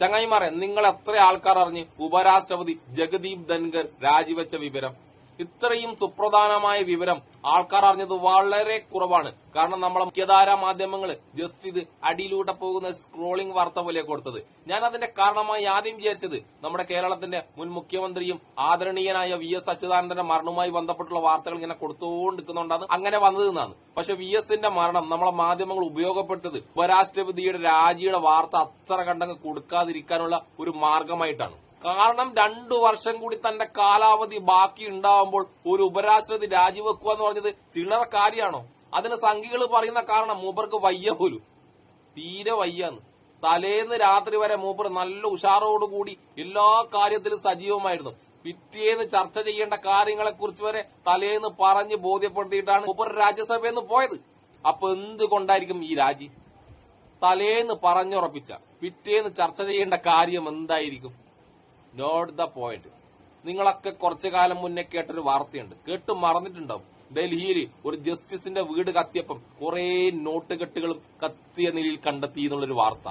ചങ്ങായിമാരെ നിങ്ങൾ എത്ര ആൾക്കാർ അറിഞ്ഞ് ഉപരാഷ്ട്രപതി ജഗദീപ് ധൻഖർ രാജിവെച്ച വിവരം? ഇത്രയും സുപ്രധാനമായ വിവരം ആൾക്കാർ അറിഞ്ഞത് വളരെ കുറവാണ്. കാരണം നമ്മളെ മുഖ്യധാര മാധ്യമങ്ങൾ ജസ്റ്റ് ഇത് അടിയിലൂടെ പോകുന്ന സ്ക്രോളിംഗ് വാർത്ത പോലെ കൊടുത്തത്. ഞാൻ അതിന്റെ കാരണമായി ആദ്യം വിചാരിച്ചത് നമ്മുടെ കേരളത്തിന്റെ മുൻ മുഖ്യമന്ത്രിയും ആദരണീയനായ വി എസ് അച്യുതാനന്ദന്റെ മരണവുമായി ബന്ധപ്പെട്ടുള്ള വാർത്തകൾ ഇങ്ങനെ കൊടുത്തുകൊണ്ടിരിക്കുന്നുണ്ടാണ് അങ്ങനെ വന്നത് എന്നാണ്. പക്ഷെ വി എസിന്റെ മരണം നമ്മളെ മാധ്യമങ്ങൾ ഉപയോഗപ്പെടുത്തത് ഉപരാഷ്ട്രപതിയുടെ രാജിയുടെ വാർത്ത അത്ര കണ്ടങ്ങ് കൊടുക്കാതിരിക്കാനുള്ള ഒരു മാർഗമായിട്ടാണ്. കാരണം രണ്ടു വർഷം കൂടി തന്റെ കാലാവധി ബാക്കി ഉണ്ടാവുമ്പോൾ ഒരു ഉപരാഷ്ട്രപതി രാജിവെക്കുക എന്ന് പറഞ്ഞത് ചിണർ കാര്യമാണോ അതിന് സംഘികൾ പറയുന്ന കാരണം മൂപ്പർക്ക് വയ്യ പോലും. തീരെ വയ്യാന്ന്. തലേന്ന് രാത്രി വരെ മൂപ്പർ നല്ല ഉഷാറോടുകൂടി എല്ലാ കാര്യത്തിലും സജീവമായിരുന്നു. പിറ്റേന്ന് ചർച്ച ചെയ്യേണ്ട കാര്യങ്ങളെ കുറിച്ച് വരെ തലേന്ന് പറഞ്ഞ് ബോധ്യപ്പെടുത്തിയിട്ടാണ് മൂപ്പർ രാജ്യസഭയിൽ നിന്ന് പോയത്. അപ്പൊ എന്തുകൊണ്ടായിരിക്കും ഈ രാജി? തലേന്ന് പറഞ്ഞുറപ്പിച്ച പിറ്റേന്ന് ചർച്ച ചെയ്യേണ്ട കാര്യം എന്തായിരിക്കും? നോട്ട് ദ പോയിന്റ് നിങ്ങളൊക്കെ കുറച്ചു കാലം മുന്നേ കേട്ടൊരു വാർത്തയുണ്ട്. കേട്ട് മറന്നിട്ടുണ്ടാവും. ഡൽഹിയിൽ ഒരു ജസ്റ്റിസിന്റെ വീട് കത്തിയപ്പം കുറെ നോട്ട് കെട്ടുകളും കത്തിയ നിലയിൽ കണ്ടെത്തി എന്നുള്ളൊരു വാർത്ത.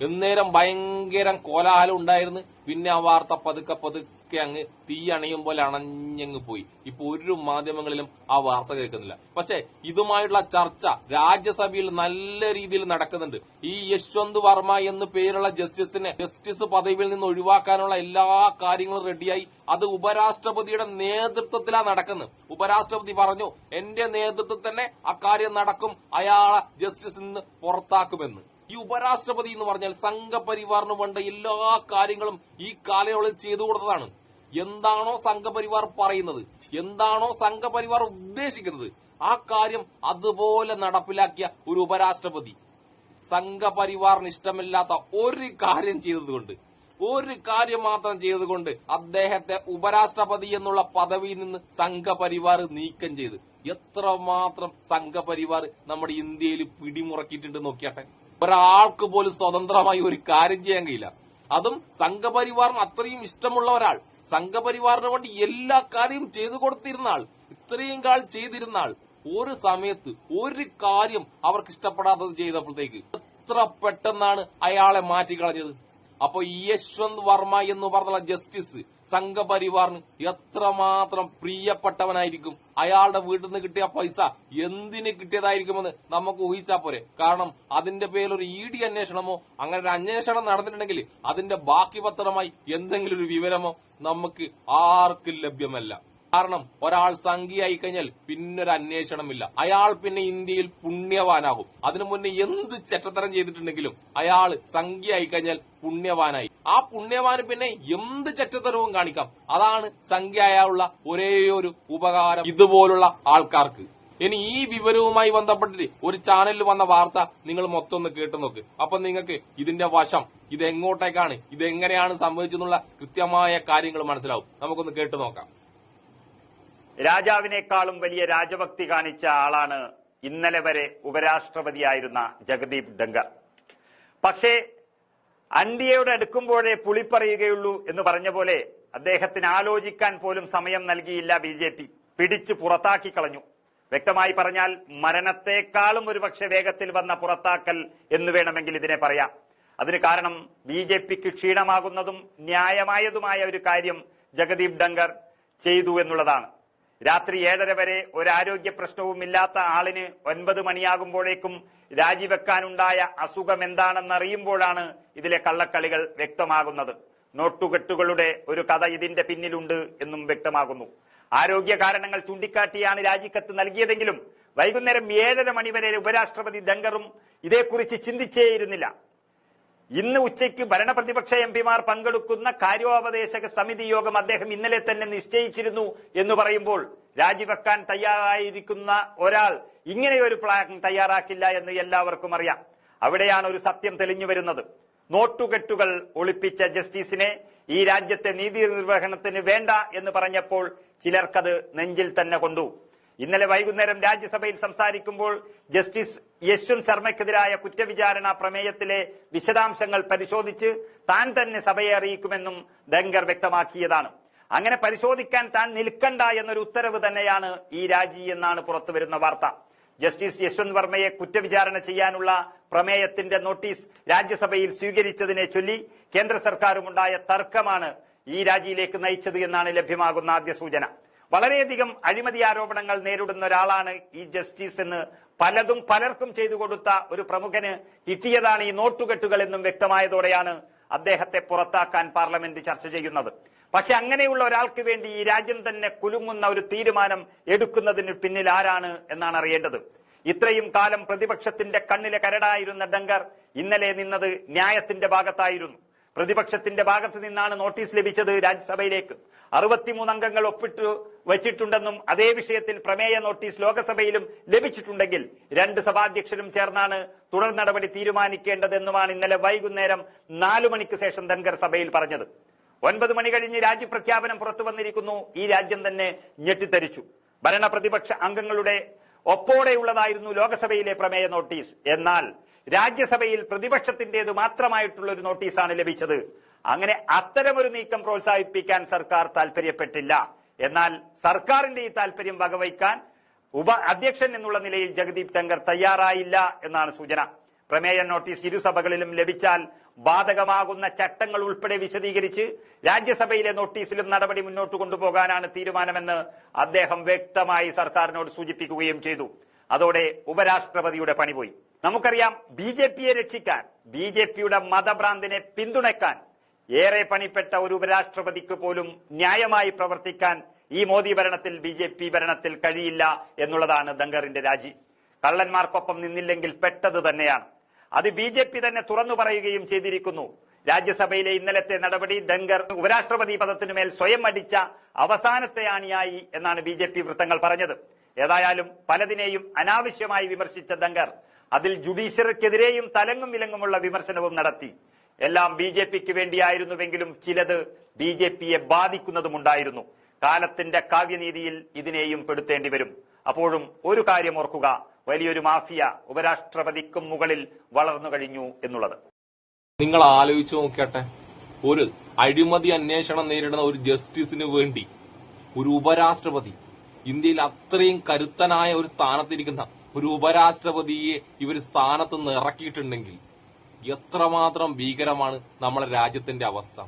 എന്നേരം ഭയങ്കര കോലാഹലം ഉണ്ടായിരുന്നു. പിന്നെ ആ വാർത്ത പതുക്കെ പതുക്കെ അങ്ങ് തീ അണയുമ്പോൾ അണഞ്ഞങ്ങ് പോയി. ഇപ്പൊ ഒരു മാധ്യമങ്ങളിലും ആ വാർത്ത കേൾക്കുന്നില്ല. പക്ഷെ ഇതുമായിട്ടുള്ള ചർച്ച രാജ്യസഭയിൽ നല്ല രീതിയിൽ നടക്കുന്നുണ്ട്. ഈ യശ്വന്ത് വർമ്മ എന്ന് പേരുള്ള ജസ്റ്റിസിനെ ജസ്റ്റിസ് പദവിയിൽ നിന്ന് ഒഴിവാക്കാനുള്ള എല്ലാ കാര്യങ്ങളും റെഡിയായി. അത് ഉപരാഷ്ട്രപതിയുടെ നേതൃത്വത്തിലാണ് നടക്കുന്നത്. ഉപരാഷ്ട്രപതി പറഞ്ഞു എന്റെ നേതൃത്വത്തിൽ തന്നെ അക്കാര്യം നടക്കും. അയാളെ ജസ്റ്റിസ് നിന്ന് പുറത്താക്കുമെന്ന്. ഈ ഉപരാഷ്ട്രപതി എന്ന് പറഞ്ഞാൽ സംഘപരിവാറിന് വേണ്ട എല്ലാ കാര്യങ്ങളും ഈ കാലയളവിൽ ചെയ്തു കൊടുത്തതാണ്. എന്താണോ സംഘപരിവാർ പറയുന്നത് എന്താണോ സംഘപരിവാർ ഉദ്ദേശിക്കുന്നത് ആ കാര്യം അതുപോലെ നടപ്പിലാക്കിയ ഒരു ഉപരാഷ്ട്രപതി. സംഘപരിവാറിന് ഇഷ്ടമില്ലാത്ത ഒരു കാര്യം ചെയ്തതുകൊണ്ട് ഒരു കാര്യം മാത്രം ചെയ്തുകൊണ്ട് അദ്ദേഹത്തെ ഉപരാഷ്ട്രപതി എന്നുള്ള പദവിയിൽ നിന്ന് സംഘപരിവാർ നീക്കം ചെയ്ത്. എത്രമാത്രം സംഘപരിവാർ നമ്മുടെ ഇന്ത്യയിൽ പിടിമുറക്കിയിട്ടുണ്ട് നോക്കിയാട്ടെ. ഒരാൾക്ക് പോലും സ്വതന്ത്രമായി ഒരു കാര്യം ചെയ്യാൻ കഴിയില്ല. അതും സംഘപരിവാറിന് അത്രയും ഇഷ്ടമുള്ള ഒരാൾ സംഘപരിവാറിന് വേണ്ടി എല്ലാ കാര്യവും ചെയ്തു കൊടുത്തിരുന്ന ആൾ ഇത്രയും കാൾ ചെയ്തിരുന്ന ആൾ ഒരു സമയത്ത് ഒരു കാര്യം അവർക്ക് ഇഷ്ടപ്പെടാത്തത് ചെയ്തപ്പോഴത്തേക്ക് എത്ര പെട്ടെന്നാണ് അയാളെ മാറ്റിക്കളഞ്ഞത്? അപ്പൊ യശ്വന്ത് വർമ്മ എന്ന് പറഞ്ഞുള്ള ജസ്റ്റിസ് സംഘപരിവാറിന് എത്രമാത്രം പ്രിയപ്പെട്ടവനായിരിക്കും. അയാളുടെ വീട്ടിൽ നിന്ന് കിട്ടിയ പൈസ എന്തിന് കിട്ടിയതായിരിക്കുമെന്ന് നമുക്ക് ഊഹിച്ചാ പോരെ. കാരണം അതിന്റെ പേരിൽ ഒരു ഇ ഡി അന്വേഷണമോ അങ്ങനെ ഒരു അന്വേഷണം നടന്നിട്ടുണ്ടെങ്കിൽ അതിന്റെ ബാക്കി പത്രമായി എന്തെങ്കിലും ഒരു വിവരമോ നമുക്ക് ആർക്കും ലഭ്യമല്ല. കാരണം ഒരാൾ സംഖ്യയായി കഴിഞ്ഞാൽ പിന്നൊരു അന്വേഷണമില്ല. അയാൾ പിന്നെ ഇന്ത്യയിൽ പുണ്യവാനാകും. അതിനു മുന്നേ എന്ത് ചെറ്റത്തരം ചെയ്തിട്ടുണ്ടെങ്കിലും അയാൾ സംഖ്യയായി കഴിഞ്ഞാൽ പുണ്യവാനായി. ആ പുണ്യവാന് പിന്നെ എന്ത് ചെറ്റത്തരവും കാണിക്കാം. അതാണ് സംഖ്യയായുള്ള ഒരേ ഒരു ഉപകാരം ഇതുപോലുള്ള ആൾക്കാർക്ക്. ഇനി ഈ വിവരവുമായി ബന്ധപ്പെട്ടിട്ട് ഒരു ചാനലിൽ വന്ന വാർത്ത നിങ്ങൾ മൊത്തം ഒന്ന് കേട്ടു നോക്ക്. അപ്പൊ നിങ്ങൾക്ക് ഇതിന്റെ വശം ഇത് എങ്ങോട്ടേക്കാണ് ഇത് എങ്ങനെയാണ് സംഭവിച്ചെന്നുള്ള കൃത്യമായ കാര്യങ്ങൾ മനസ്സിലാവും. നമുക്കൊന്ന് കേട്ടു നോക്കാം. രാജാവിനേക്കാളും വലിയ രാജഭക്തി കാണിച്ച ആളാണ് ഇന്നലെ വരെ ഉപരാഷ്ട്രപതിയായിരുന്ന ജഗദീപ് ഡങ്കർ പക്ഷേ അന്ത്യയോട് അടുക്കുമ്പോഴേ പുളിപ്പറയുകയുള്ളൂ എന്ന് പറഞ്ഞ പോലെ അദ്ദേഹത്തിന് ആലോചിക്കാൻ പോലും സമയം നൽകിയില്ല ബി ജെ പി. പിടിച്ചു പുറത്താക്കി കളഞ്ഞു. വ്യക്തമായി പറഞ്ഞാൽ മരണത്തെക്കാളും ഒരുപക്ഷെ വേഗത്തിൽ വന്ന പുറത്താക്കൽ എന്ന് വേണമെങ്കിൽ ഇതിനെ പറയാം. അതിന് കാരണം ബി ജെ പിക്ക് ക്ഷീണമാകുന്നതും ന്യായമായതുമായ ഒരു കാര്യം ജഗദീപ് ഡങ്കർ ചെയ്തു എന്നുള്ളതാണ്. രാത്രി ഏഴര വരെ ഒരാരോഗ്യ പ്രശ്നവും ഇല്ലാത്ത ആളിന് ഒൻപത് മണിയാകുമ്പോഴേക്കും രാജിവെക്കാനുണ്ടായ അസുഖം എന്താണെന്നറിയുമ്പോഴാണ് ഇതിലെ കള്ളക്കളികൾ വ്യക്തമാകുന്നത്. നോട്ടുകെട്ടുകളുടെ ഒരു കഥ ഇതിന്റെ പിന്നിലുണ്ട് എന്നും വ്യക്തമാകുന്നു. ആരോഗ്യ കാരണങ്ങൾ ചൂണ്ടിക്കാട്ടിയാണ് രാജിക്കത്ത് നൽകിയതെങ്കിലും വൈകുന്നേരം ഏഴര മണിവരെ ഉപരാഷ്ട്രപതി ദങ്കറും ഇതേക്കുറിച്ച് ചിന്തിച്ചേയിരുന്നില്ല. ഇന്ന് ഉച്ചയ്ക്ക് ഭരണപ്രതിപക്ഷ എം പിമാർ പങ്കെടുക്കുന്ന കാര്യോപദേശക സമിതി യോഗം അദ്ദേഹം ഇന്നലെ തന്നെ നിശ്ചയിച്ചിരുന്നു എന്ന് പറയുമ്പോൾ രാജിവെക്കാൻ തയ്യാറായിരിക്കുന്ന ഒരാൾ ഇങ്ങനെയൊരു പ്ലാൻ തയ്യാറാക്കില്ല എന്ന് എല്ലാവർക്കും അറിയാം. അവിടെയാണ് ഒരു സത്യം തെളിഞ്ഞു വരുന്നത്. നോട്ടുകെട്ടുകൾ ഒളിപ്പിച്ച ജസ്റ്റിസിനെ ഈ രാജ്യത്തെ നീതി നിർവഹണത്തിന് വേണ്ട എന്ന് പറഞ്ഞപ്പോൾ ചിലർക്കത് നെഞ്ചിൽ തന്നെ കൊണ്ടു. ഇന്നലെ വൈകുന്നേരം രാജ്യസഭയിൽ സംസാരിക്കുമ്പോൾ ജസ്റ്റിസ് യശ്വന്ത് ശർമ്മയ്ക്കെതിരായ കുറ്റവിചാരണ പ്രമേയത്തിലെ വിശദാംശങ്ങൾ പരിശോധിച്ച് താൻ തന്നെ സഭയെ അറിയിക്കുമെന്നും ദങ്കർ വ്യക്തമാക്കിയതാണ്. അങ്ങനെ പരിശോധിക്കാൻ താൻ നിൽക്കണ്ട എന്നൊരു ഉത്തരവ് തന്നെയാണ് ഈ രാജി എന്നാണ് പുറത്തുവരുന്ന വാർത്ത. ജസ്റ്റിസ് യശ്വന്ത് വർമ്മയെ കുറ്റവിചാരണ ചെയ്യാനുള്ള പ്രമേയത്തിന്റെ നോട്ടീസ് രാജ്യസഭയിൽ സ്വീകരിച്ചതിനെ ചൊല്ലി കേന്ദ്ര സർക്കാരുമുണ്ടായ തർക്കമാണ് ഈ രാജിയിലേക്ക് നയിച്ചത് എന്നാണ് ലഭ്യമാകുന്ന ആദ്യ സൂചന. വളരെയധികം അഴിമതി ആരോപണങ്ങൾ നേരിടുന്ന ഒരാളാണ് ഈ ജസ്റ്റിസ് എന്ന് പലതും പലർക്കും ചെയ്തു കൊടുത്ത ഒരു പ്രമുഖന് കിട്ടിയതാണ് ഈ നോട്ടുകെട്ടുകൾ എന്നും വ്യക്തമായതോടെയാണ് അദ്ദേഹത്തെ പുറത്താക്കാൻ പാർലമെന്റ് ചർച്ച ചെയ്യുന്നത്. പക്ഷെ അങ്ങനെയുള്ള ഒരാൾക്ക് വേണ്ടി ഈ രാജ്യം തന്നെ കുലുങ്ങുന്ന ഒരു തീരുമാനം എടുക്കുന്നതിന് പിന്നിൽ ആരാണ് എന്നാണ് അറിയേണ്ടത്. ഇത്രയും കാലം പ്രതിപക്ഷത്തിന്റെ കണ്ണിലെ കരടായിരുന്ന ഡങ്കർ ഇന്നലെ നിന്നത് ന്യായത്തിന്റെ ഭാഗത്തായിരുന്നു. പ്രതിപക്ഷത്തിന്റെ ഭാഗത്ത് നിന്നാണ് നോട്ടീസ് ലഭിച്ചത് രാജ്യസഭയിലേക്ക്. അറുപത്തിമൂന്ന് അംഗങ്ങൾ ഒപ്പിട്ടു വച്ചിട്ടുണ്ടെന്നും അതേ വിഷയത്തിൽ പ്രമേയ നോട്ടീസ് ലോകസഭയിലും ലഭിച്ചിട്ടുണ്ടെങ്കിൽ രണ്ട് സഭാധ്യക്ഷരും ചേർന്നാണ് തുടർ നടപടി തീരുമാനിക്കേണ്ടതെന്നുമാണ് ഇന്നലെ വൈകുന്നേരം നാലു മണിക്ക് ശേഷം ധൻഖർ സഭയിൽ പറഞ്ഞത്. ഒൻപത് മണി കഴിഞ്ഞ് രാജ്യപ്രഖ്യാപനം പുറത്തു വന്നിരിക്കുന്നു. ഈ രാജ്യം തന്നെ ഞെട്ടിത്തരിച്ചു ഭരണ പ്രതിപക്ഷ അംഗങ്ങളുടെ ഒപ്പോടെയുള്ളതായിരുന്നു ലോകസഭയിലെ പ്രമേയ നോട്ടീസ്. എന്നാൽ രാജ്യസഭയിൽ പ്രതിപക്ഷത്തിന്റേത് മാത്രമായിട്ടുള്ള ഒരു നോട്ടീസാണ് ലഭിച്ചത്. അങ്ങനെ അത്തരമൊരു നീക്കം പ്രോത്സാഹിപ്പിക്കാൻ സർക്കാർ താല്പര്യപ്പെട്ടില്ല എന്നാൽ സർക്കാരിന്റെ ഈ താല്പര്യം വകവയ്ക്കാൻ ഉപ അധ്യക്ഷൻ എന്നുള്ള നിലയിൽ ജഗദീപ് തങ്കർ തയ്യാറായില്ല എന്നാണ് സൂചന. പ്രമേയ നോട്ടീസ് ഇരുസഭകളിലും ലഭിച്ചാൽ ബാധകമാകുന്ന ചട്ടങ്ങൾ ഉൾപ്പെടെ വിശദീകരിച്ച് രാജ്യസഭയിലെ നോട്ടീസിലും നടപടി മുന്നോട്ട് കൊണ്ടുപോകാനാണ് തീരുമാനമെന്ന് അദ്ദേഹം വ്യക്തമായി സർക്കാരിനോട് സൂചിപ്പിക്കുകയും ചെയ്തു. അതോടെ ഉപരാഷ്ട്രപതിയുടെ പണി പോയി. നമുക്കറിയാം ബി ജെ പിയെ രക്ഷിക്കാൻ ബി ജെ പിയുടെ മതഭ്രാന്തിനെ പിന്തുണയ്ക്കാൻ ഏറെ പണിപ്പെട്ട ഒരു ഉപരാഷ്ട്രപതിക്ക് പോലും ന്യായമായി പ്രവർത്തിക്കാൻ ഈ മോദി ഭരണത്തിൽ ബി ജെ പി ഭരണത്തിൽ കഴിയില്ല എന്നുള്ളതാണ് ദങ്കറിന്റെ രാജി. കള്ളന്മാർക്കൊപ്പം നിന്നില്ലെങ്കിൽ പെട്ടത് തന്നെയാണ്. അത് ബി ജെ പി തന്നെ തുറന്നു പറയുകയും ചെയ്തിരിക്കുന്നു. രാജ്യസഭയിലെ ഇന്നലത്തെ നടപടി ദങ്കർ ഉപരാഷ്ട്രപതി പദത്തിനുമേൽ സ്വയം അടിച്ച അവസാനത്തെ ആണിയായി എന്നാണ് ബി വൃത്തങ്ങൾ പറഞ്ഞത്. ഏതായാലും പലതിനെയും അനാവശ്യമായി വിമർശിച്ച ദങ്കർ അതിൽ ജുഡീഷ്യറിക്കെതിരെയും തലങ്ങും വിലങ്ങുമുള്ള വിമർശനവും നടത്തി. എല്ലാം ബി ജെ പിക്ക് വേണ്ടിയായിരുന്നുവെങ്കിലും ചിലത് ബി ജെ പിയെ ബാധിക്കുന്നതുമുണ്ടായിരുന്നു. കാലത്തിന്റെ കാവ്യനീതിയിൽ ഇതിനെയും പെടുത്തേണ്ടി വരും അപ്പോഴും ഒരു കാര്യം ഓർക്കുക വലിയൊരു മാഫിയ ഉപരാഷ്ട്രപതിക്കും മുകളിൽ വളർന്നു കഴിഞ്ഞു എന്നുള്ളത്. നിങ്ങൾ ആലോചിച്ചു നോക്കട്ടെ ഒരു അഴിമതി അന്വേഷണം നേരിടുന്ന ഒരു ജസ്റ്റിസിന് വേണ്ടി ഒരു ഉപരാഷ്ട്രപതി ഇന്ത്യയിൽ അത്രയും കരുത്തനായ ഒരു സ്ഥാനത്തിരിക്കുന്ന ഒരു ഉപരാഷ്ട്രപതിയെ ഇവർ സ്ഥാനത്ത് നിന്ന് ഇറക്കിയിട്ടുണ്ടെങ്കിൽ എത്രമാത്രം ഭീകരമാണ് നമ്മളെ രാജ്യത്തിന്റെ അവസ്ഥ.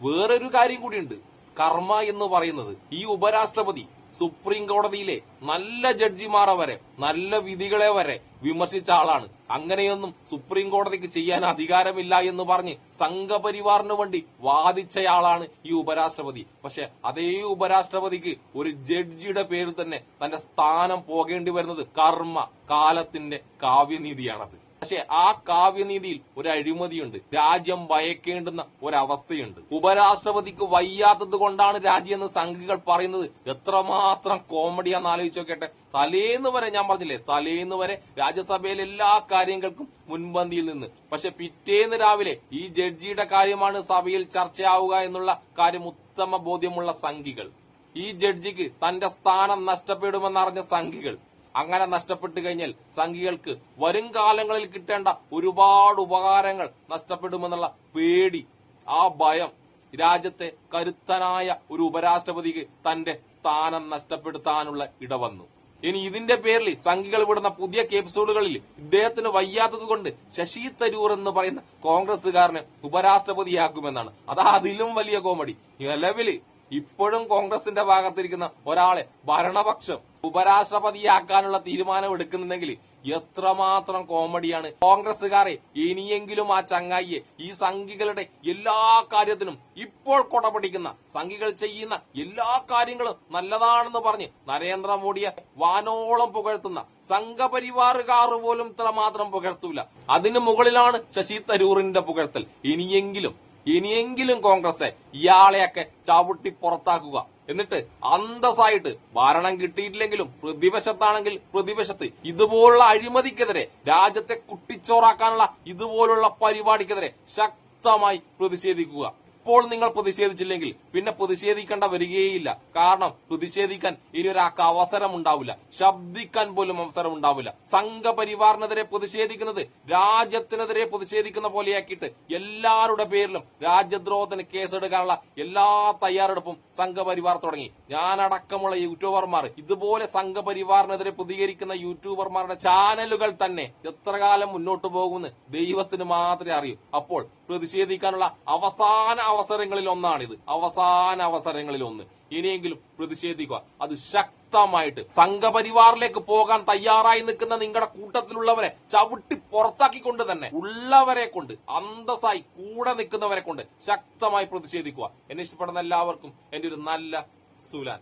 വേറൊരു കാര്യം കൂടിയുണ്ട്. കർമ്മ എന്ന് പറയുന്നത് ഈ ഉപരാഷ്ട്രപതി സുപ്രീം കോടതിയിലെ നല്ല ജഡ്ജിമാരെ വരെ നല്ല വിധികളെ വരെ വിമർശിച്ച ആളാണ്. അങ്ങനെയൊന്നും സുപ്രീം കോടതിക്ക് ചെയ്യാൻ അധികാരമില്ല എന്ന് പറഞ്ഞ് സംഘപരിവാറിന് വേണ്ടി വാദിച്ചയാളാണ് ഈ ഉപരാഷ്ട്രപതി. പക്ഷെ അതേ ഉപരാഷ്ട്രപതിക്ക് ഒരു ജഡ്ജിയുടെ പേരിൽ തന്നെ തന്റെ സ്ഥാനം പോകേണ്ടി വരുന്നത് കർമ്മ കാലത്തിന്റെ കാവ്യനീതിയാണത്. പക്ഷെ ആ കാവ്യനീതിയിൽ ഒരു അഴിമതിയുണ്ട്. രാജ്യം ഭയക്കേണ്ടുന്ന ഒരവസ്ഥയുണ്ട്. ഉപരാഷ്ട്രപതിക്ക് വയ്യാത്തത് കൊണ്ടാണ് രാജ്യം എന്ന് സംഘികൾ പറയുന്നത്. എത്രമാത്രം കോമഡിയാന്ന് ആലോചിച്ച് നോക്കട്ടെ. തലേന്ന് വരെ ഞാൻ പറഞ്ഞില്ലേ തലേന്ന് വരെ രാജ്യസഭയിലെ എല്ലാ കാര്യങ്ങൾക്കും മുൻപന്തിയിൽ നിന്ന്. പക്ഷെ പിറ്റേന്ന് രാവിലെ ഈ ജഡ്ജിയുടെ കാര്യമാണ് സഭയിൽ ചർച്ചയാവുക എന്നുള്ള കാര്യം ഉത്തമ ബോധ്യമുള്ള സംഘികൾ. ഈ ജഡ്ജിക്ക് തന്റെ സ്ഥാനം നഷ്ടപ്പെടുമെന്നറിഞ്ഞ സംഘികൾ. അങ്ങനെ നഷ്ടപ്പെട്ടു കഴിഞ്ഞാൽ സംഘികൾക്ക് വരും കാലങ്ങളിൽ കിട്ടേണ്ട ഒരുപാട് ഉപകാരങ്ങൾ നഷ്ടപ്പെടുമെന്നുള്ള പേടി ആ ഭയം രാജ്യത്തെ കരുത്തനായ ഒരു ഉപരാഷ്ട്രപതിക്ക് തന്റെ സ്ഥാനം നഷ്ടപ്പെടുത്താനുള്ള ഇടവന്നു. ഇനി ഇതിന്റെ പേരിൽ സംഘികൾ വിടുന്ന പുതിയ കേപ്സൂളുകളിൽ ഇദ്ദേഹത്തിന് വയ്യാത്തത് കൊണ്ട് ശശി തരൂർ എന്ന് പറയുന്ന കോൺഗ്രസുകാരനെ ഉപരാഷ്ട്രപതിയാക്കുമെന്നാണ്. അതാ അതിലും വലിയ കോമഡി. നിലവിൽ ഇപ്പോഴും കോൺഗ്രസിന്റെ ഭാഗത്തിരിക്കുന്ന ഒരാളെ ഭരണപക്ഷം ഉപരാഷ്ട്രപതിയാക്കാനുള്ള തീരുമാനം എടുക്കുന്നുണ്ടെങ്കിൽ എത്രമാത്രം കോമഡിയാണ്. കോൺഗ്രസുകാരെ ഇനിയെങ്കിലും ആ ചങ്ങായിയെ ഈ സംഘികളുടെ എല്ലാ കാര്യത്തിനും ഇപ്പോൾ കൊടപിടിക്കുന്ന സംഘികൾ ചെയ്യുന്ന എല്ലാ കാര്യങ്ങളും നല്ലതാണെന്ന് പറഞ്ഞ് നരേന്ദ്രമോദിയെ വാനോളം പുകഴ്ത്തുന്ന സംഘപരിവാറുകാർ പോലും ഇത്രമാത്രം പുകഴ്ത്തൂല. അതിനു മുകളിലാണ് ശശി തരൂറിന്റെ പുകഴ്ത്തൽ. ഇനിയെങ്കിലും ഇനിയെങ്കിലും കോൺഗ്രസ് ഇയാളെയൊക്കെ ചവിട്ടി പുറത്താക്കുക. എന്നിട്ട് അന്തസ്സായിട്ട് ഭരണം കിട്ടിയിട്ടില്ലെങ്കിലും പ്രതിപക്ഷത്താണെങ്കിൽ പ്രതിപക്ഷത്ത് ഇതുപോലുള്ള അഴിമതിക്കെതിരെ രാജ്യത്തെ കുട്ടിച്ചോറാക്കാനുള്ള ഇതുപോലുള്ള പരിപാടിക്കെതിരെ ശക്തമായി പ്രതിഷേധിക്കുക. ഇപ്പോൾ നിങ്ങൾ പ്രതിഷേധിച്ചില്ലെങ്കിൽ പിന്നെ പ്രതിഷേധിക്കേണ്ട വരികയില്ല കാരണം പ്രതിഷേധിക്കാൻ ഇനി ഒരാൾക്ക് അവസരം ഉണ്ടാവില്ല ശബ്ദിക്കാൻ പോലും അവസരം ഉണ്ടാവില്ല സംഘപരിവാറിനെതിരെ പ്രതിഷേധിക്കുന്നത് രാജ്യത്തിനെതിരെ പ്രതിഷേധിക്കുന്ന പോലെയാക്കിയിട്ട് എല്ലാവരുടെ പേരിലും രാജ്യദ്രോഹത്തിന് കേസെടുക്കാനുള്ള എല്ലാ തയ്യാറെടുപ്പും സംഘപരിവാർ തുടങ്ങി. ഞാനടക്കമുള്ള യൂട്യൂബർമാർ ഇതുപോലെ സംഘപരിവാറിനെതിരെ പ്രതികരിക്കുന്ന യൂട്യൂബർമാരുടെ ചാനലുകൾ തന്നെ എത്ര കാലം മുന്നോട്ട് പോകുമെന്ന് ദൈവത്തിന് മാത്രമേ അറിയൂ. അപ്പോൾ പ്രതിഷേധിക്കാനുള്ള അവസാന അവസരങ്ങളിൽ ഒന്നാണിത്. അവസാന അവസരങ്ങളിൽ ഒന്ന്. ഇനിയെങ്കിലും പ്രതിഷേധിക്കുക. അത് ശക്തമായിട്ട് സംഘപരിവാറിലേക്ക് പോകാൻ തയ്യാറായി നിൽക്കുന്ന നിങ്ങളുടെ കൂട്ടത്തിലുള്ളവരെ ചവിട്ടി പുറത്താക്കിക്കൊണ്ട് തന്നെ ഉള്ളവരെ കൊണ്ട് അന്തസ്സായി കൂടെ നിൽക്കുന്നവരെ കൊണ്ട് ശക്തമായി പ്രതിഷേധിക്കുക. എന്നെ ഇഷ്ടപ്പെടുന്ന എല്ലാവർക്കും എന്റെ ഒരു നല്ല സുലാൻ.